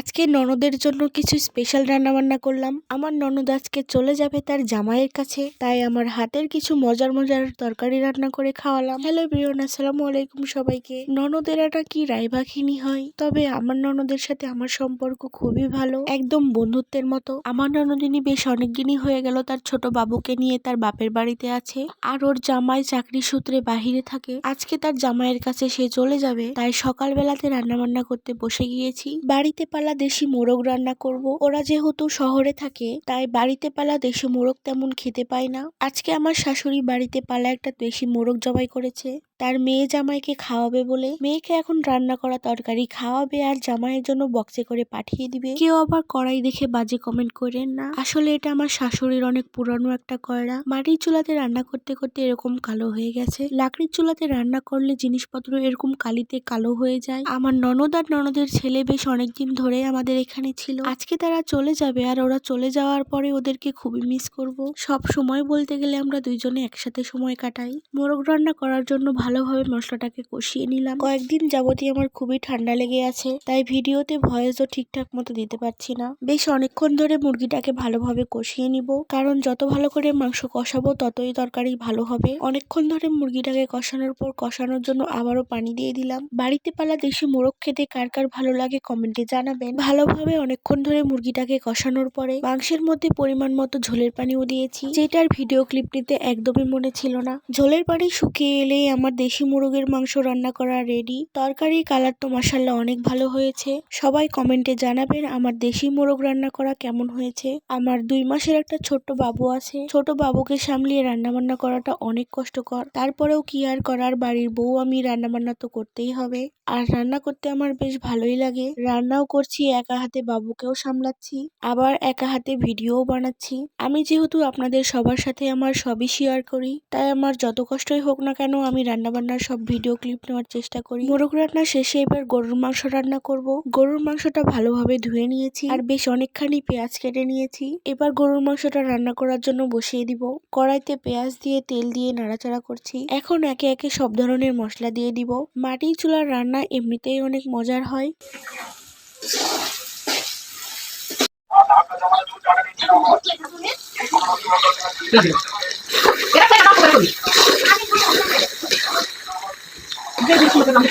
আজকে ননদের জন্য কিছু স্পেশাল রান্না বান্না করলাম। আমার ননদ আজকে চলে যাবে তার জামাইয়ের কাছে, তাই আমার হাতের কিছু মজার মজার তরকারি রান্না করে খাওয়ালাম। হ্যালো বিরন আসসালামু আলাইকুম সবাইকে। ননদের একটা কি রাইবাখিনি হয়? তবে আমার ননদের সাথে আমার সম্পর্ক খুবই ভালো, একদম বন্ধুত্বের মতো। আমার ননদিনী বেশ অনেকদিনই হয়ে গেল তার ছোট বাবুকে নিয়ে তার বাপের বাড়িতে আছে, আর ওর জামাই চাকরি সূত্রে বাহিরে থাকে। আজকে তার জামাইয়ের কাছে সে চলে যাবে, তাই সকালবেলাতে রান্না বান্না করতে বসে গিয়েছি। বাড়িতে পালা দেশি মোরগ রান্না করব। ওরা যেহেতু শহরে থাকে, তাই বাড়িতে পালা দেশি মোরগ তেমন খেতে পায় না। আজকে আমার শাশুড়ি বাড়িতে পালা একটা দেশি মোরগ জবাই করেছে। তার মেয়ে জামাইকে খাওয়াবে বলে মেয়েকে এখন রান্না করা তরকারি খাওয়াবে আর জামাইয়ের জন্য বক্সে করে পাঠিয়ে দিবে। কেউ আবার কড়াই দেখে বাজে কমেন্ট করেন না। আসলে এটা আমার শাশুড়ির অনেক পুরানো একটা কয়রা। মাটির চুলাতে রান্না করতে করতে এরকম কালো হয়ে গেছে। লাকড়ির চুলাতে রান্না করলে জিনিসপত্র এরকম কালিতে কালো হয়ে যায়। আমার ননদ আর ননদের ছেলে বেশ অনেকদিন ধরে আমাদের এখানে ছিল। আজকে তারা চলে যাবে আর ওরা চলে যাওয়ার পরে ওদেরকে খুবই মিস করব। সব সময় বলতে গেলে আমরা দুইজনে একসাথে সময় কাটাই। মোরগ রান্না করার জন্য ভালোভাবে মশলাটাকে কষিয়ে নিলাম। কয়েকদিন যাবতীয় আমার খুবই ঠান্ডা লেগে আছে, তাই ভিডিওতে ভয়েসও ঠিকঠাক মতো দিতে পারছি না। বেশ অনেকক্ষণ ধরে মুরগিটাকে ভালোভাবে কষিয়ে নিব, কারণ যত ভালো করে মাংস কষাবো, ততই তরকারি ভালো হবে। অনেকক্ষণ ধরে মুরগিটাকে কষানোর পর কষানোর জন্য আবারও পানি দিয়ে দিলাম। বাড়িতে পালা দেশি মোরগ খেতে কার কার ভালো লাগে কমেন্টে জানাবেন। ভালোভাবে অনেকক্ষণ ধরে মুরগিটাকে কষানোর পরে মাংসের মধ্যে পরিমাণ মতো ঝোলের পানিও দিয়েছি, যেটার ভিডিও ক্লিপ নিতে একদমই মনে ছিল না। ঝোলের পানি শুকিয়ে এলেই আমার দেশি মুরগের মাংস রান্না করা রেডি তরকারির কালার তো মাসাল্লাহ অনেক ভালো হয়েছে। সবাই কমেন্টে জানাবেন আমার দেশি মোরগ রান্না করা কেমন হয়েছে। আমার দুই মাসের একটা ছোট্ট বাবু আছে। ছোট বাবুকে সামলিয়ে রান্না বান্না করাটা অনেক কষ্টকর। তারপরেও কি আর করার? বাড়ির বউ আমি রান্না বান্না তো করতেই হবে। আর রান্না করতে আমার বেশ ভালোই লাগে। রান্নাও করছি, একা হাতে বাবুকেও সামলাচ্ছি। আবার একা হাতে ভিডিওও বানাচ্ছি। আমি যেহেতু আপনাদের সবার সাথে আমার সবই শেয়ার করি, তাই আমার যত কষ্টই হোক না কেন আমি রান্না বান্নার সব ভিডিও ক্লিপ নেওয়ার চেষ্টা করি। মোরগ রান্না শেষে এবার গরুর মাংস রান্না করব। গরুর মাংসটা ভালোভাবে ধুয়ে নিয়েছি আর বেশ অনেকখানি পেঁয়াজ কেটে নিয়েছি। এবার গরুর মাংসটা রান্না করার জন্য বসিয়ে দিব। কড়াইতে পেঁয়াজ দিয়ে তেল দিয়ে নাড়াচাড়া করছি। এখন একে একে সব ধরনের মশলা দিয়ে দিব। মাটির চুলার রান্না এমনিতেই অনেক মজার হয়।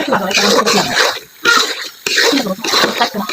拿过来咱这个开始吧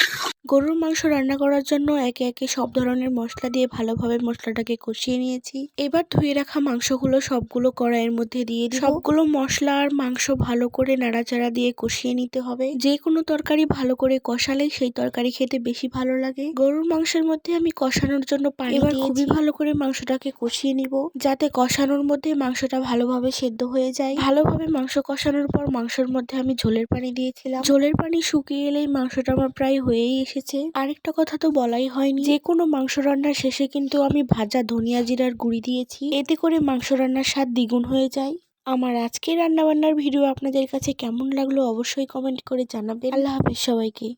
গরুর মাংস রান্না করার জন্য একে একে সব ধরনের মশলা দিয়ে ভালোভাবে মশলাটাকে কষিয়ে নিয়েছি। এবার ধুয়ে রাখা মাংসগুলো সবগুলো কড়াইয়ের মধ্যে দিয়ে সবগুলো মশলা আর মাংস ভালো করে নাড়াচাড়া দিয়ে কষিয়ে নিতে হবে। যে কোনো তরকারি ভালো করে কষালেই সেই তরকারি খেতে বেশি ভালো লাগে। গরুর মাংসের মধ্যে আমি কষানোর জন্য পানি এবার খুবই ভালো করে মাংসটাকে কষিয়ে নিব। যাতে কষানোর মধ্যে মাংসটা ভালোভাবে সেদ্ধ হয়ে যায়। ভালোভাবে মাংস কষানোর পর মাংসের মধ্যে আমি ঝোলের পানি দিয়েছিলাম। ঝোলের পানি শুকিয়ে এলেই মাংসটা আমার প্রায় হয়েই এসেছে। আরেকটা কথা তো বলাই হয়নি। যে কোনো মাংস রান্নার শেষে কিন্তু আমি ভাজা ধনিয়া জিরার গুঁড়ি দিয়েছি। এতে করে মাংস রান্নার স্বাদ দ্বিগুণ হয়ে যায়। আমার আজকে রান্নাবান্নার ভিডিও আপনাদের কাছে কেমন লাগল অবশ্যই কমেন্ট করে জানাবেন। আল্লাহ হাফেজ সবাইকে।